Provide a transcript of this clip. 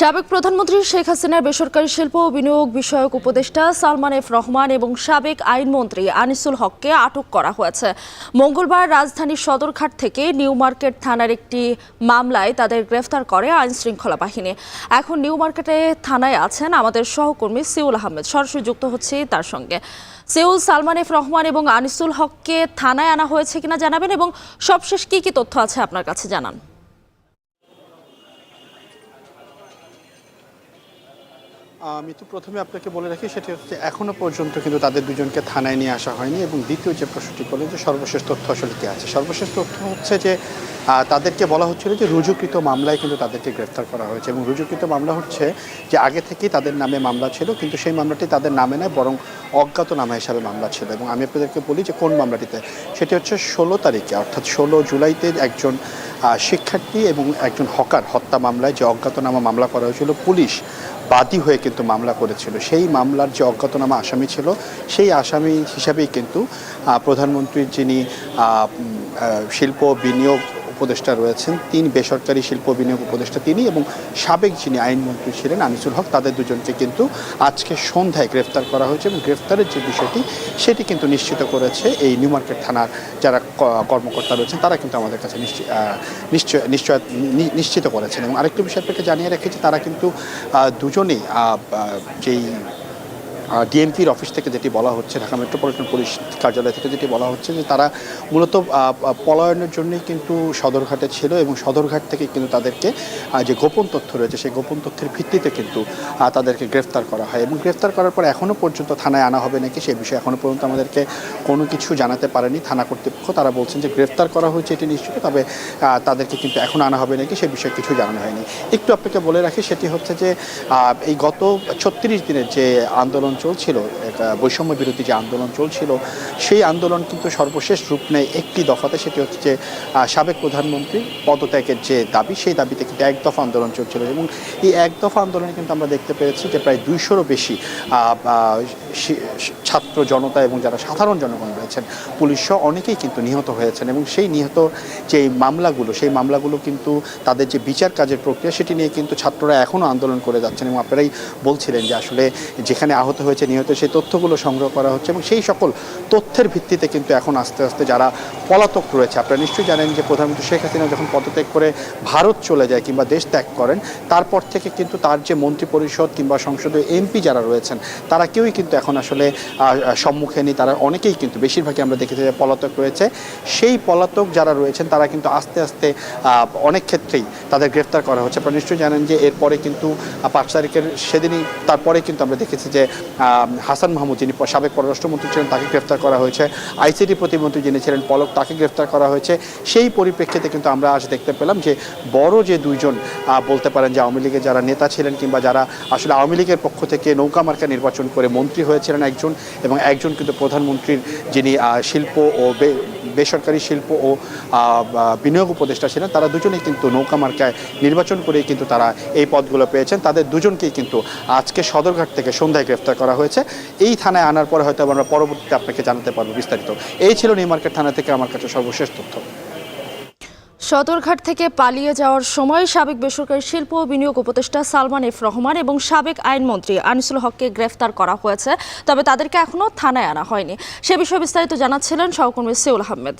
সাবেক প্রধানমন্ত্রী শেখ হাসিনার বেসরকারি শিল্প ও বিনিয়োগ বিষয়ক উপদেষ্টা সালমান এফ রহমান এবং সাবেক আইনমন্ত্রী আনিসুল হককে আটক করা হয়েছে। মঙ্গলবার রাজধানীর সদরঘাট থেকে নিউ মার্কেট থানার একটি মামলায় তাদের গ্রেফতার করে আইন শৃঙ্খলা বাহিনী। এখন নিউ মার্কেটে থানায় আছেন আমাদের সহকর্মী সিউল আহমেদ। সরাসরি যুক্ত হচ্ছে তার সঙ্গে। সিউল, সালমান এফ রহমান এবং আনিসুল হককে থানায় আনা হয়েছে কিনা জানাবেন এবং সবশেষ কি কি তথ্য আছে আপনার কাছে জানান। আমি তো প্রথমে আপনাকে বলে রাখি, সেটি হচ্ছে এখনও পর্যন্ত কিন্তু তাদের দুজনকে থানায় নিয়ে আসা হয়নি এবং দ্বিতীয় যে প্রশ্নটি করলেন যে সর্বশেষ তথ্য আসলে কি আছে? সর্বশেষ তথ্য হচ্ছে যে তাদেরকে বলা হচ্ছিল যে রুজুকৃত মামলায় কিন্তু তাদেরকে গ্রেফতার করা হয়েছে এবং রুজুকৃত মামলা হচ্ছে যে আগে থেকেই তাদের নামে মামলা ছিল, কিন্তু সেই মামলাটি তাদের নামে নয়, বরং অজ্ঞাত নামা হিসাবে মামলা ছিল এবং আমি আপনাদেরকে বলি যে কোন মামলাটিতে, সেটি হচ্ছে ষোলো তারিখে, অর্থাৎ ষোলো জুলাইতে একজন শিক্ষার্থী এবং একজন হকার হত্যা মামলায় যে অজ্ঞাতনামা মামলা করা হয়েছিল, পুলিশ বাদী হয়ে কিন্তু মামলা করেছিল। সেই মামলার যে অজ্ঞাতনামা আসামি ছিল, সেই আসামি হিসাবেই কিন্তু প্রধানমন্ত্রীর যিনি শিল্প, বিনিয়োগ উপদেষ্টা রয়েছেন, তিনি বেসরকারি শিল্প বিনিয়োগ উপদেষ্টা তিনি এবং সাবেক যিনি আইনমন্ত্রী ছিলেন আনিসুল হক, তাদের দুজনকে কিন্তু আজকে সন্ধ্যায় গ্রেফতার করা হয়েছে এবং গ্রেফতারের যে বিষয়টি, সেটি কিন্তু নিশ্চিত করেছে এই নিউ মার্কেট থানার যারা কর্মকর্তা রয়েছেন, তারা কিন্তু আমাদের কাছে নিশ্চয় নিশ্চয় নিশ্চিত করেছেন। এবং আরেকটি বিষয় আপনাকে জানিয়ে রেখেছি তারা কিন্তু দুজনেই যেই ডিএমপির অফিস থেকে যেটি বলা হচ্ছে, ঢাকা মেট্রোপলিটন পুলিশ কার্যালয় থেকে যেটি বলা হচ্ছে যে তারা মূলত পলায়নের জন্যই কিন্তু সদরঘাটে ছিল এবং সদরঘাট থেকে কিন্তু তাদেরকে যে গোপন তথ্য রয়েছে সেই গোপন তথ্যের ভিত্তিতে কিন্তু তাদেরকে গ্রেফতার করা হয় এবং গ্রেফতার করার পর এখনও পর্যন্ত থানায় আনা হবে নাকি সেই বিষয়ে এখনও পর্যন্ত আমাদেরকে কোনো কিছু জানাতে পারেনি। থানা কর্তৃপক্ষ, তারা বলছেন যে গ্রেফতার করা হয়েছে এটি নিশ্চিত, তবে তাদেরকে কিন্তু এখন আনা হবে নাকি সে বিষয়ে কিছু জানানো হয়নি। একটু আপনাকে বলে রাখি, সেটি হচ্ছে যে এই গত ছত্রিশ দিনের যে আন্দোলন চলছিল বৈষম্য বিরোধী যে আন্দোলন চলছিল, সেই আন্দোলন কিন্তু সর্বশেষ রূপ নেয় একটি দফাতে, সেটি হচ্ছে যে সাবেক প্রধানমন্ত্রী পদত্যাগের যে দাবি, সেই দাবিতে কিন্তু এক দফা আন্দোলন চলছিল। এবং এই এক দফা আন্দোলনে কিন্তু আমরা দেখতে পেরেছি যে প্রায় দুইশোরও বেশি ছাত্র জনতা এবং যারা সাধারণ জনগণ রয়েছেন, পুলিশ সহ অনেকেই কিন্তু নিহত হয়েছেন। এবং সেই নিহত যে মামলাগুলো, সেই মামলাগুলো কিন্তু তাদের যে বিচার কাজের প্রক্রিয়া, সেটি নিয়ে কিন্তু ছাত্ররা এখনও আন্দোলন করে যাচ্ছেন। এবং আপনারাই বলছিলেন যে আসলে যেখানে আহত হয়েছে, নিহত, সেই তথ্যগুলো সংগ্রহ করা হচ্ছে এবং সেই সকল তথ্যের ভিত্তিতে কিন্তু এখন আস্তে আস্তে যারা পলাতক রয়েছে, আপনারা নিশ্চয়ই জানেন যে প্রধানমন্ত্রী শেখ হাসিনা যখন পদত্যাগ করে ভারত চলে যায় কিংবা দেশ ত্যাগ করেন, তারপর থেকে কিন্তু তার যে মন্ত্রী পরিষদ কিংবা সংসদীয় এমপি যারা রয়েছেন, তারা কেউই কিন্তু এখন আসলে সম্মুখে নেই তারা অনেকেই কিন্তু বেশিরভাগই আমরা দেখেছি যে পলাতক রয়েছে। সেই পলাতক যারা রয়েছেন, তারা কিন্তু আস্তে আস্তে অনেক ক্ষেত্রেই তাদের গ্রেফতার করা হচ্ছে। আপনারা নিশ্চয়ই জানেন যে এরপরে কিন্তু পাঁচ তারিখের সেদিনই তারপরে কিন্তু আমরা দেখেছি যে হাসান মাহমুদ, যিনি সাবেক পররাষ্ট্রমন্ত্রী ছিলেন, তাকে গ্রেফতার করা হয়েছে। আইসিটি প্রতিমন্ত্রী যিনি ছিলেন, পলক, তাকে গ্রেফতার করা হয়েছে। সেই পরিপ্রেক্ষিতে কিন্তু আমরা আজ দেখতে পেলাম যে, বড় যে দুইজন বলতে পারেন যে আওয়ামী লীগের যারা নেতা ছিলেন কিংবা যারা আসলে আওয়ামী লীগের পক্ষ থেকে নৌকা মার্কা নির্বাচন করে মন্ত্রী হয়েছিলেন একজন এবং একজন কিন্তু প্রধানমন্ত্রীর যিনি শিল্প ও বেসরকারি শিল্প ও বিনিয়োগ উপদেষ্টা ছিলেন, তারা দুজনেই কিন্তু নৌকা মার্কায় নির্বাচন করেই কিন্তু তারা এই পদগুলো পেয়েছেন। তাদের দুজনকেই কিন্তু আজকে সদরঘাট থেকে সন্ধ্যায় গ্রেফতার করা হয়েছে। এই থানায় আনার পরে হয়তো আমরা পরবর্তীতে আপনাকে জানাতে পারব বিস্তারিত। এই ছিল নিউ মার্কেট থানা থেকে আমার কাছে সর্বশেষ তথ্য। সদরঘাট থেকে পালিয়ে যাওয়ার সময় সাবেক বেসরকারি শিল্প ও বিনিয়োগ উপদেষ্টা সালমান এফ রহমান এবং সাবেক আইনমন্ত্রী আনিসুল হককে গ্রেফতার করা হয়েছে, তবে তাদেরকে এখনও থানায় আনা হয়নি। সে বিষয়ে বিস্তারিত জানাচ্ছিলেন সহকর্মী সেউল আহমেদ।